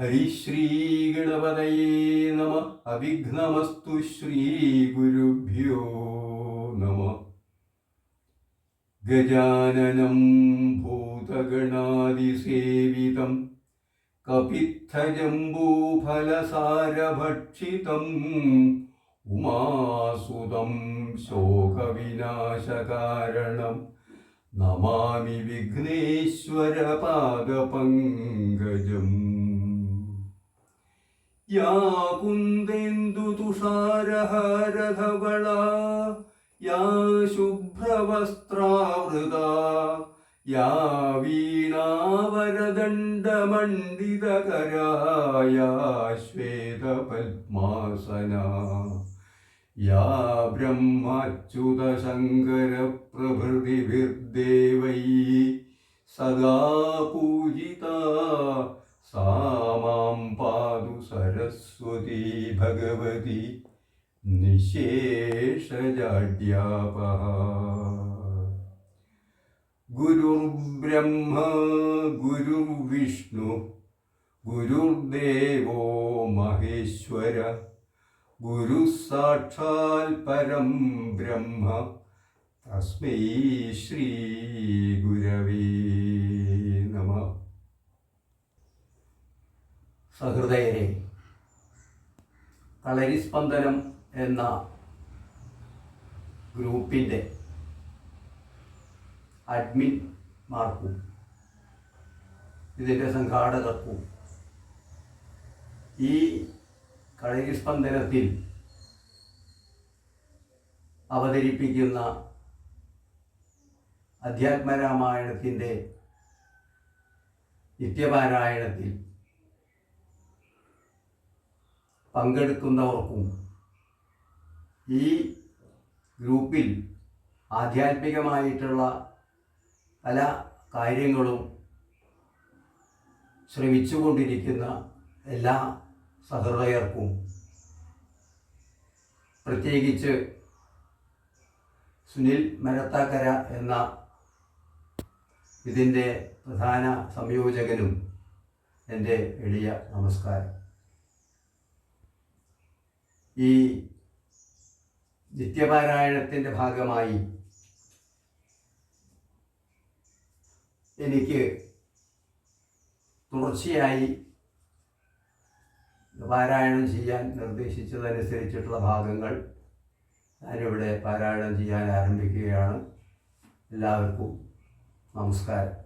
ഹരിശ്രീഗണപതയേ നമ. അവിഘ്നമസ്തു ശ്രീഗുരുഭ്യോ നമ. ഗജാനനം ഭൂതഗണാതിസേവിതം. കപിത്ഥജംബൂഫലസാരഭക്ഷിതം ഉമാസുതം ശോകവിനാശകാരണം. നമാമി വിഘ്നേശ്വരപാദപങ്കജം. യാ കുന്ദേന്ദുതുഷാരഹാരധവളാ യാ शुभ्रवस्त्रावृता യാ वीणावरदण्डमण्डितकराया യാ या ब्रह्माच्युतशङ्करप्रभृतिभिर्देवैः सदा സദാ സാ മാം പാതു സരസ്വതി ഭഗവതി നിശേഷജാഡ്യാപ ഗുരുർബ്രഹ്മ ഗുരുവിഷ്ണു ഗുരുദേവോ മഹേശ്വര ഗുരു സാക്ഷാൽ പരം ബ്രഹ്മ തസ്മൈ ശ്രീ ഗുരവേ. സഹൃദയരെ കളരിസ്പന്ദനം എന്ന ഗ്രൂപ്പിന്റെ അഡ്മിൻമാർക്കും ഇതിന്റെ സംഘാടകർക്കും ഈ കളരിസ്പന്ദനത്തിൽ അവതരിപ്പിക്കുന്ന അധ്യാത്മരാമായണത്തിന്റെ നിത്യപാരായണത്തിൽ പങ്കെടുക്കുന്നവർക്കും ഈ ഗ്രൂപ്പിൽ ആധ്യാത്മികമായിട്ടുള്ള പല കാര്യങ്ങളും ശ്രമിച്ചുകൊണ്ടിരിക്കുന്ന എല്ലാ സഹൃദയർക്കും പ്രത്യേകിച്ച് സുനിൽ മരത്താക്കര എന്ന ഇതിന്റെ പ്രധാന സംയോജകനും എന്റെ എളിയ നമസ്കാരം. ഈ നിത്യപാരായണത്തിന്റെ ഭാഗമായി എനിക്ക് തുടർച്ചയായി പാരായണം ചെയ്യാൻ നിർദ്ദേശിച്ചതനുസരിച്ചിട്ടുള്ള ഭാഗങ്ങൾ ഞാനിവിടെ പാരായണം ചെയ്യാൻ ആരംഭിക്കുകയാണ്. എല്ലാവർക്കും നമസ്കാരം.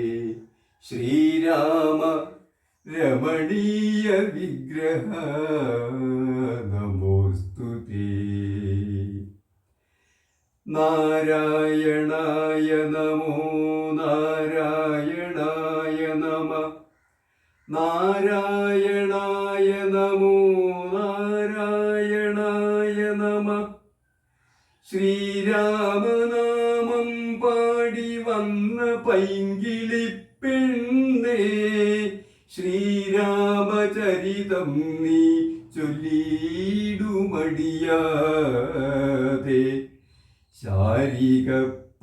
ശ്രീരാമ രമണീയ വിഗ്രഹ നമോസ്തു നാരായണായ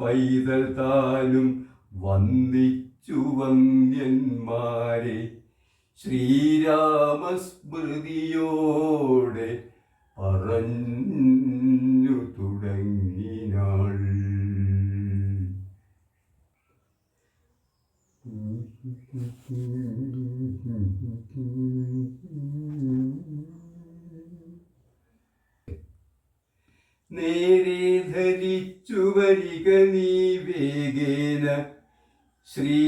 പൈതൽ താനും വന്ദിച്ചു വന്ദ്യന്മാരെ ശ്രീരാമസ്മൃതിയോടെ പറഞ്ഞു തുടങ്ങിനാൾ. നേരെ ധരിച്ചു വരിക നീ വേഗേന. ശ്രീ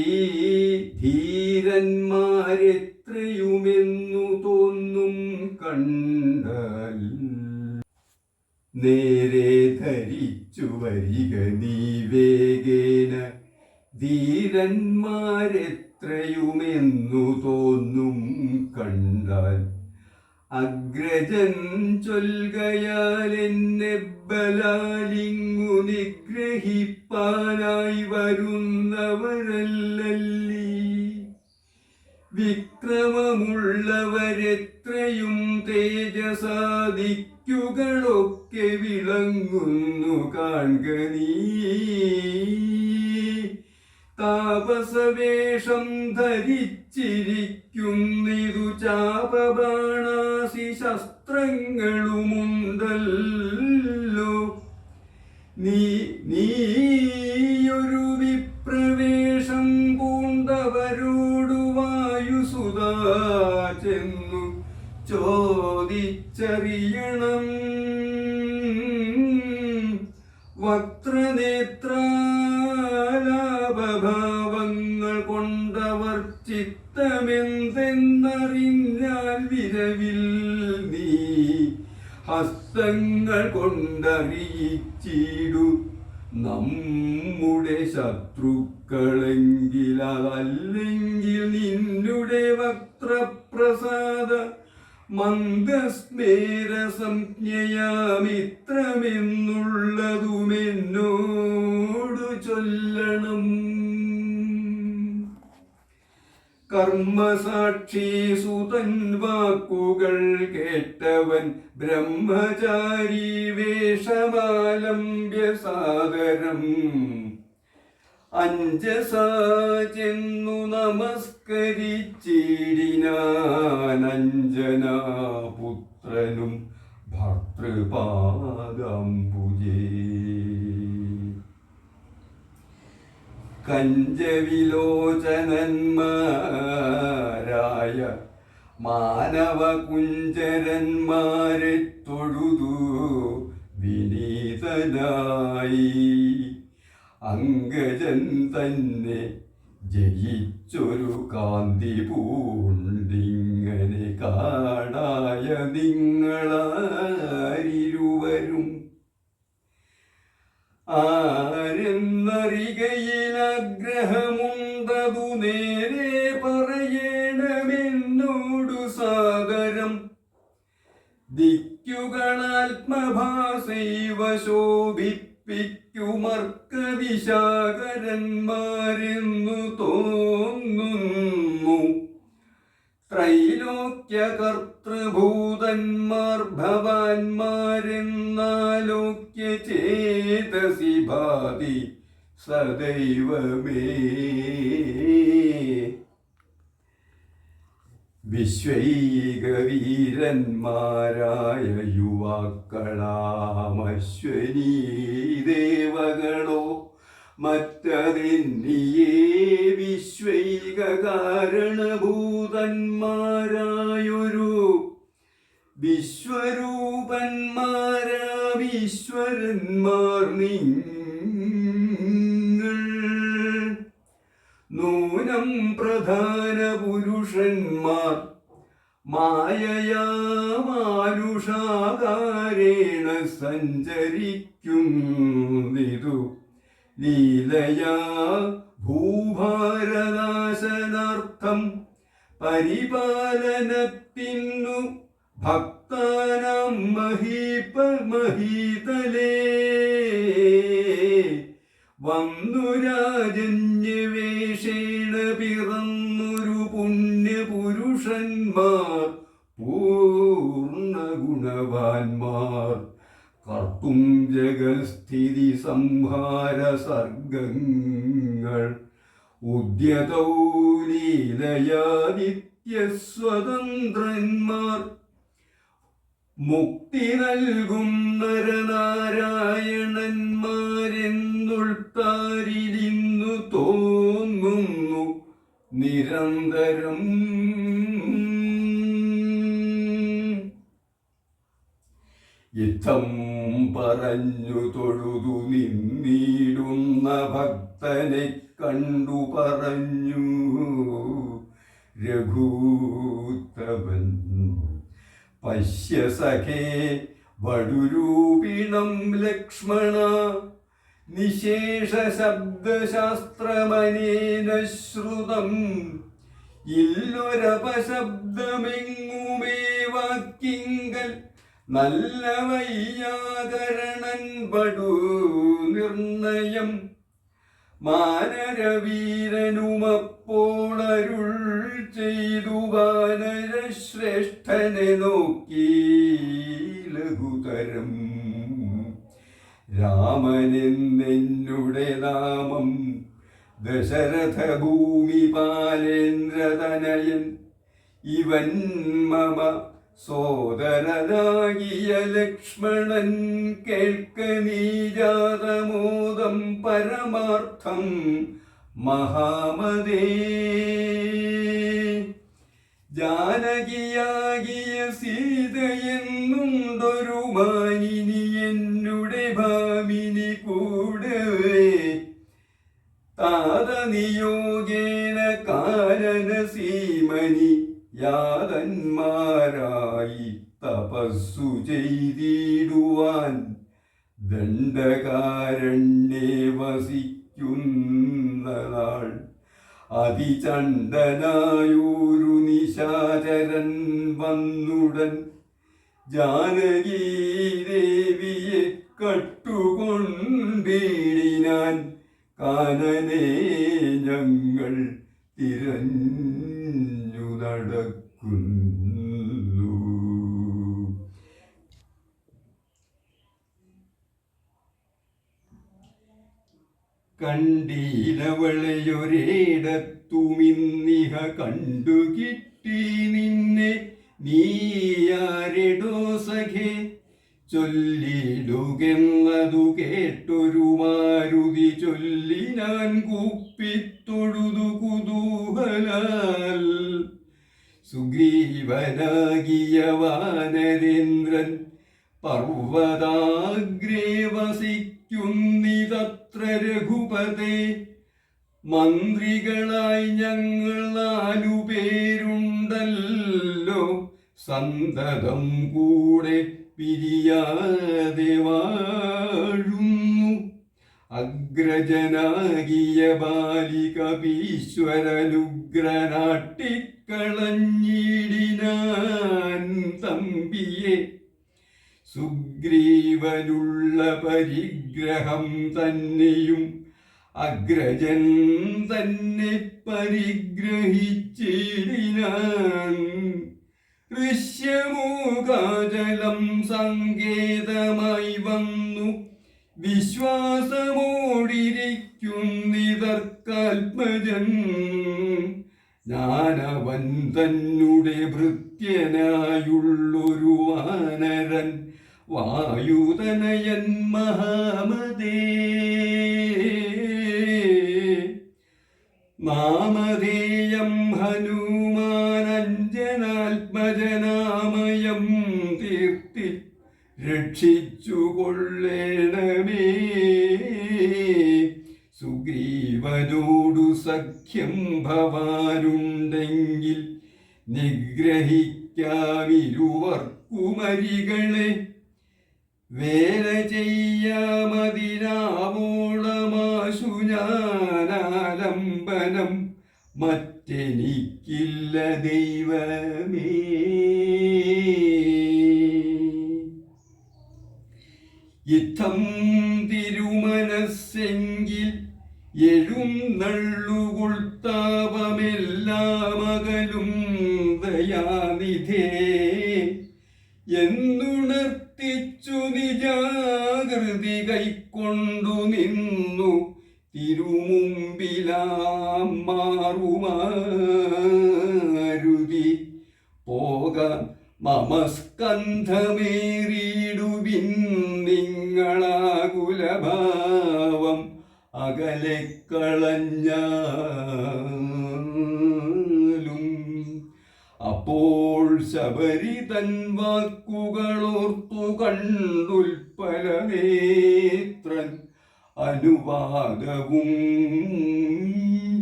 ധീരന്മാരെത്രയുമെന്നു തോന്നും കണ്ടാൽ നേരെ ധരിച്ചു വരിക നീ വേഗേന. ധീരന്മാരെത്രയുമെന്നു തോന്നും കണ്ടാൽ അഗ്രജൻ ചൊൽകയാൽ എന്നെ ബലാലിങ്ങു നിഗ്രഹിപ്പാനായി വരുന്നവരല്ലല്ലീ. വിക്രമമുള്ളവരെത്രയും തേജസാദിക്കുകളൊക്കെ വിളങ്ങുന്നു കാൺക നീ താപസവേഷം ധരിച്ചിരിക്കുന്നിതു ചാപബാണാസി ശസ്ത്രങ്ങളുമുണ്ടല്ലോ. നീ നീയൊരു വിപ്രവേഷം പൂണ്ടവരോടു വായുസുതാ ചെന്നു ചോദിച്ചറിയണം വക്രനേത്രാലാപഭാവങ്ങൾ കൊണ്ടവർ ചിത്തമെന്തെന്നറിഞ്ഞാൽ വിരവിൽ നീ ഹസ്തങ്ങൾ കൊണ്ടറിയിച്ചിടു. നമ്മുടെ ശത്രുക്കളെങ്കിൽ അതല്ലെങ്കിൽ നിന്നുടെ വക്രപ്രസാദ മന്ദസ്മേര സംജ്ഞയാമിത്രമെന്നുള്ളതുമെന്നോടു ചൊല്ലണം. കർമ്മസാക്ഷി സുതൻ വാക്കുകൾ കേട്ടവൻ ബ്രഹ്മചാരി വേഷമാലംബ്യ സാദരം അഞ്ജസാ ചെന്നു നമസ്കരിച്ചിരിനഞ്ജന പുത്രനും ഭർത്തൃപാദംബുജേ. കഞ്ചവിലോചനന്മാരായ മാനവകുഞ്ചരന്മാരെ തൊഴുതു വിനീതനായി. അങ്കജൻ തന്നെ ജയിച്ചൊരു കാന്തി പൂണ്ടിങ്ങനെ കാണായ നിങ്ങളാരിരുവരും. ആരെന്നറികയിൽ ആഗ്രഹമുണ്ടതു നേരെ പറയണമെന്നോടു സാദരം ദിക്കുകളാത്മഭാസൈവ ശോഭിപ്പിക്കുമർക്കവിശാകരന്മാരെന്നു തോന്നുന്നു. ത്രൈലോക്യ കർത്തൃഭൂതന്മാർ ഭവാന്മാരെന്നാലോക്യ ചേതസി ഭാതി സദൈവമേ. വിശ്വൈകവീരന്മാരായ യുവാക്കളാമശ്വനീ ദേവകളോ മറ്റതിന്നിയേ വിശ്വൈക കാരണഭൂതന്മാരായൊരു വിശ്വരൂപന്മാരാ വിശ്വരന്മാർ നിങ്ങൾ നൂനം പ്രധാന പുരുഷന്മാർ. മായയാ മാനുഷാകാരേണ സഞ്ചരിക്കുന്നിതു. ലീലയാ ഭൂഭാരനാശനാർത്ഥം പരിപാലനത്തിന്നു. ഭക്താനാം മഹീപ മഹീതലേ. വന്നു രാജന്യവേഷേണ ജഗസ്ഥിതി സംഹാര സർഗങ്ങൾ ഉദ്യതൗ ലീലയാദിത്യസ്വതന്ത്രന്മാർ. മുക്തി നൽകും നരനാരായണന്മാരെന്നുൾത്താരിലിന്നു തോന്നുന്നു നിരന്തരം. യുദ്ധം പറഞ്ഞു തൊഴുതു നിന്നിടുന്ന ഭക്തനെ കണ്ടു പറഞ്ഞു. രഘൂത്തമൻ പശ്യ സഖേ വടുരൂപിണം ലക്ഷ്മണ നിശേഷ ശബ്ദശാസ്ത്രമനേന ശ്രുതം. ഇല്ലൊരപശബ്ദമെങ്ങുമേ വാക്കിങ്കൽ നല്ല വയ്യാകരണൻ പടു നിർണയം. മാനരവീരനുമപ്പോളരുൾ ചെയ്തു വാനരശ്രേഷ്ഠനെ നോക്കി ലഘുതരം. രാമനെന്നെന്നുടെ നാമം ദശരഥ ഭൂമി പാലേന്ദ്രതനയൻ ഇവൻ മമ സോദരനാകിയ ലക്ഷ്മണൻ കേൾക്ക നീജാതമോദം പരമാർത്ഥം മഹാമദേ ജാനകിയാകിയ സീതയെന്നുണ്ടൊരു മാനിനി എന്നുടെ ഭാമിനി കൂടവേ താതനിയോഗേന യാതന്മാരായി തപസ്സു ചെയ്തിടുവാൻ ദണ്ഡകാരണ്യേ വസിക്കുന്ന നാൾ. അതിചണ്ഡനായൊരു നിശാചരൻ വന്നുടൻ ജാനകീ ദേവിയെ കട്ടുകൊണ്ടിടിനാൻ കാനനെ ഞങ്ങൾ തിരഞ്ഞു നടക്കുന്നു കണ്ടീലവളയൊരിടത്തുമിന്നിഹ കണ്ടു കിട്ടി നിന്നെ. നീയാരിടോ സഖേ? ചൊല്ലിടുകെന്നതു കേട്ടൊരു മാരുതി ചൊല്ലിനാൻ കുപ്പിത്തൊഴുതു കുതൂഹലാൽ സുഗ്രീവനാകിയ വാനരേന്ദ്രൻ പർവതാഗ്രേ വസിക്കുന്നിതത്ര രഘുപതേ. മന്ത്രികളായി ഞങ്ങൾ നാലുപേരുണ്ടല്ലോ. സന്തതം കൂടെ പിരിയാതെ വാഴുന്നു അഗ്രജനാകിയ ബാലിക ഭീശ്വരനുഗ്രനാട്ടിക്കളഞ്ഞിടിനാൻ തമ്പിയെ. സുഗ്രീവനുള്ള പരിഗ്രഹം തന്നെയും അഗ്രജൻ തന്നെ പരിഗ്രഹിച്ചിടിനാൻ. ഋഷ്യമൂകാചലം സങ്കേതമായി വന്നു വിശ്വാസമോടിരിക്കുന്നിതർക്കാത്മജൻ. ഞാനവൻ തന്നെ ഭൃത്യനായുള്ളൊരു വാനരൻ വായുതനയൻ മഹാമതേ. നാമധേയം ഹനുമാനഞ്ജനാത്മജനാമയം തീർത്തി രക്ഷിച്ചു കൊള്ളേണമേ സുഗ്രീവനോടു സഖ്യം ഭവാനുണ്ടെങ്കിൽ നിഗ്രഹിക്കാമിരുവർക്കുമരികളെ വേല ചെയ്യാമതിരാവോളമാശു ഞാനാലംബനം മറ്റെനിക്കില്ല ദൈവമേ. യുദ്ധം തിരുമനസ്സെങ്കിൽ എഴും നള്ളുകൊൾത്താപമെല്ലാമകലും ദയാനിധേ. എന്നുണർത്തിച്ചു നിജാകൃതി കൈക്കൊണ്ടു നിന്നു തിരുമുമ്പിലാം മാറുമാരുതി. പോക മമസ്കന്ധമേറിയിടുവിൻ നിങ്ങളാകുലഭാവം അകലെ കളഞ്ഞാലും. അപ്പോൾ ശബരി തൻ വാക്കുകളോർത്തു കണ്ടുൽപ്പല നേത്രൻ അനുവാദവും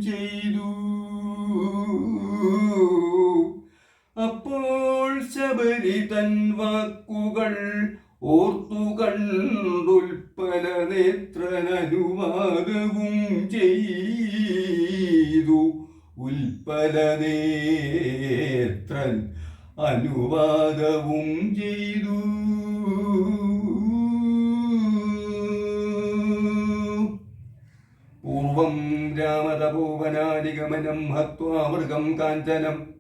ചെയ്തു. അപ്പോൾ ശബരി തൻ വാക്കുകൾ ഓർത്തു നേത്രനുവാദവും ചെയ്തു. ഉൽപ്പല നേത്രൻ അനുവാദവും ചെയ്തു. പൂർവം രാമതപോവനാനിഗമനം ഹത്വാമൃഗം കാഞ്ചനം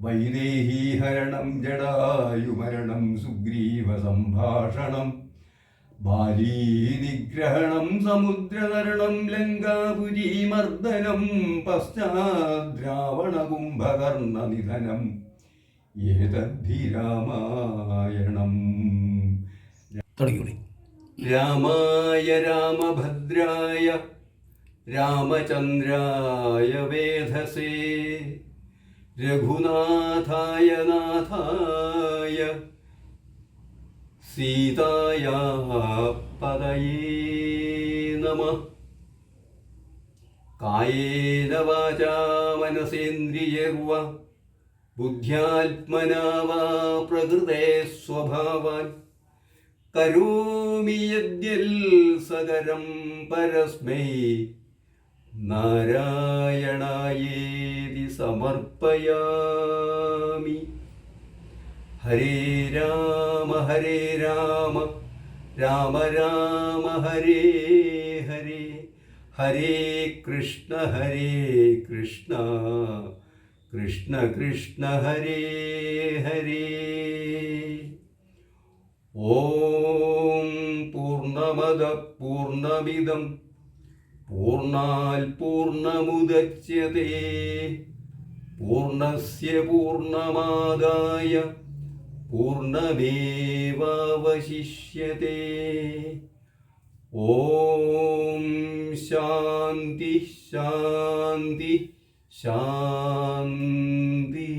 വൈദേഹീഹരണം ജടായുമരണം സുഗ്രീവസംഭാഷണം ബാലീനിഗ്രഹണം സമുദ്രതരണം ലങ്കാപുരീമർദ്ദനം പശ്ചാദ്രാവണകുംഭകർണ നിധനം. ഏതദ്ധി രാമായണം. രാമായ രാമഭദ്രായ രാമചന്ദ്രായ വേധസേ. രഘുനാഥായ നാഥായ സീതായ പദയേ നമ കായേന വാചാ മനസേന്ദ്രിയർവ ബുദ്ധ്യാത്മനാ വാ പ്രകൃതേ സ്വഭാവാൻ കരോമി യദ്യൽ സകരം പരസ്മൈ നാരായണായേതി സമർപ്പയാമി. ഹരേ രാമ ഹരേ രാമ. രാമ രാമ ഹരേ ഹരേ. ഹരേ കൃഷ്ണ ഹരേ കൃഷ്ണ. കൃഷ്ണ കൃഷ്ണ ഹരേ ഹരേ. ഓം പൂർണമദ പൂർണമിദം പൂർണാൽ പൂർണമുദച്യത്തെ പൂർണസ്യ പൂർണമാദായ പൂർണമേവാവശിഷ്യത്തെ ഓം ശാന്തി ശാന്തി ശാന്തി.